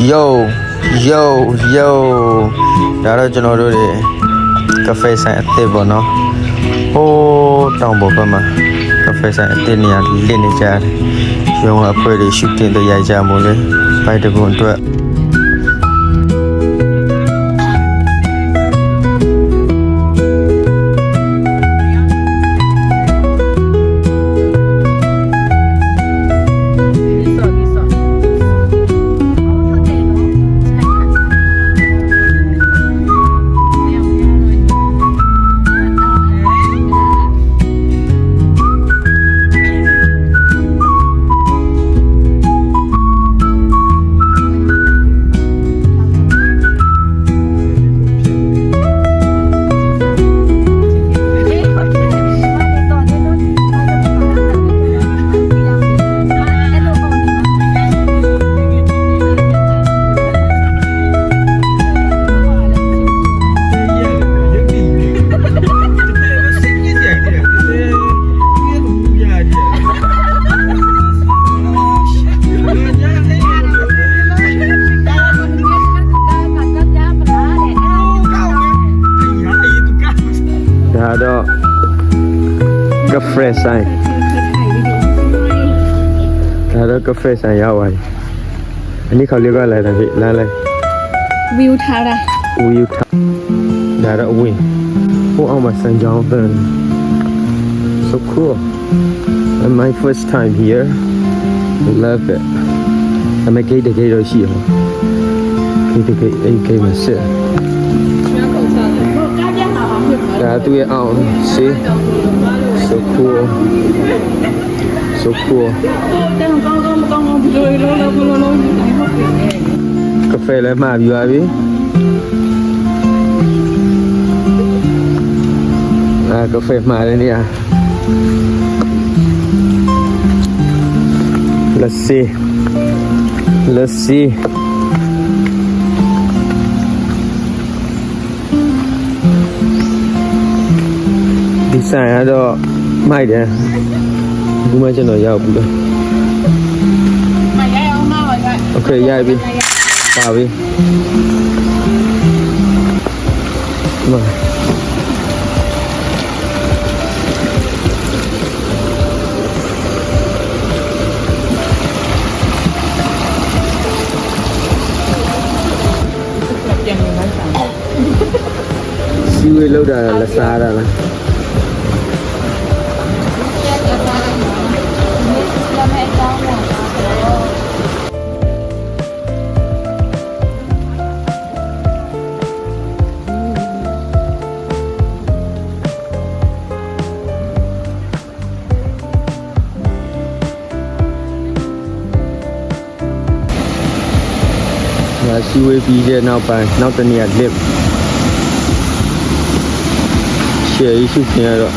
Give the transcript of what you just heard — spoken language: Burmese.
yo yo yo ဒါတော့ကျွန်တော်တို့တွေကဖေးဆိုင်အသစ်ပေါ့နော်ဟိုးတောင်ပေါ်ဘက်မှာကဖေးဆိုင်အသစ်နေရာလစ်နေကြတယ်ရုံးအဖွဲတွေရှူတင်တွေရိုက်ကြမို့လေဘိုက်တကွန်အတွက် ဒါတော့ cafe ဆိုင်ဒါတော့ cafe ဆိုင်ရောက်ပါပြီအနည်းခေါလေးကလာတယ်ဖြစ်လမ်းလိုက် view ထားတာ view ထားဒါတော့အဝင်ဟိုအောင်မှာစံကြောင်းပဲ so cool and my first time here I love it အမကိတ်တကိတ်တော့ရှိရောကိတ်တကိတ်အိတ်ကိတ်မှာစစ် ဒါသူရဲ့အောင် see so cool so cool ကဖေးလည်းမှာပြီးပါပြီအာကဖေးမှာလည်းနေရ Let's see Let's see ဆိုင်ကတော့မိုက်တယ်ဒီမှာကျွန်တော်ရောက်ပြီလေ มาย้ายเอามาไว้ไว้ โอเคရိုက်ပြီပါပြီมาစီဝေးလောက်တာလက်စားတာလား စီဝေးပြီးတဲ့နောက်ပိုင်းနောက်တစ်နေ့က lip ရှယ်ရေးရှုခင်ရတော့